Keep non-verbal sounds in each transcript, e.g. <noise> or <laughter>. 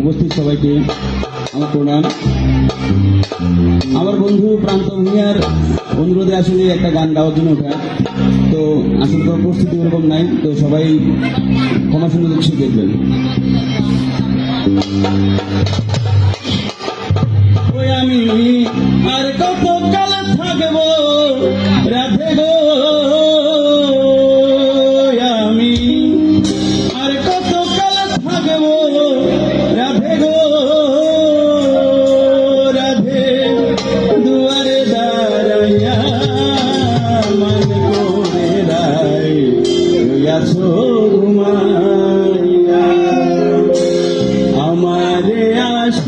উপস্থিত সবাইকে আমার প্রণাম। আমার বন্ধু প্রান্ত ভূমিয়ার অনুরোধে আসলে একটা গান গাওয়ার জন্য ওঠা। তো আসলে কোনো প্রস্তুতি ওরকম নাই। তো সবাই ক্ষমা শুনে কিছু দেখবেন। আমি আর কত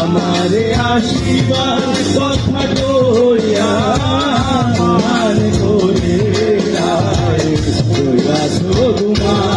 আমার আশীর্বাদ কথা কইয়া করে যায় তোমার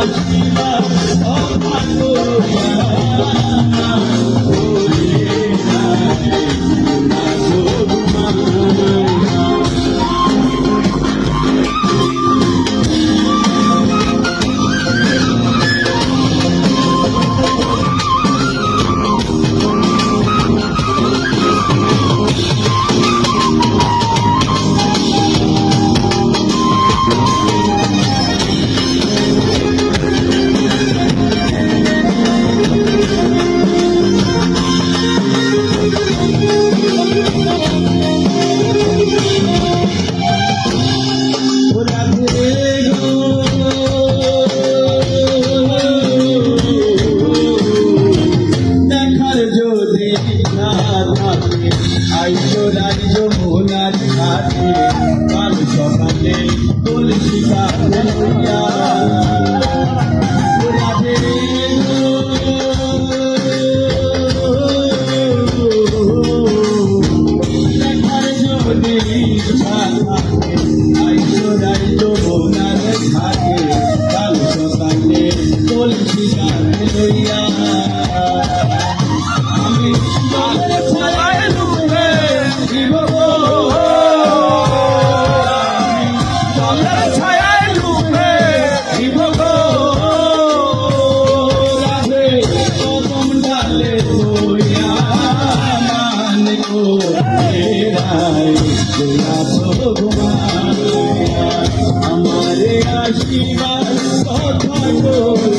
I Allah Oh, my God.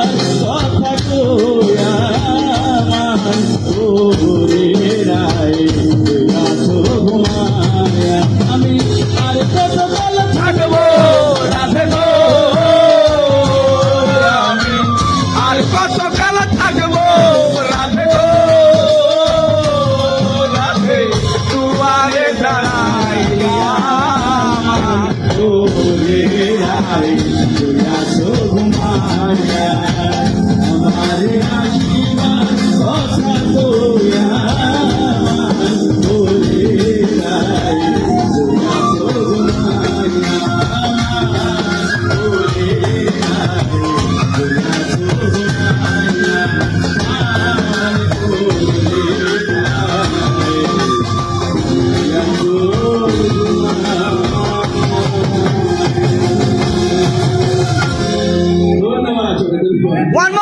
ঘুমাইয়া <laughs> One more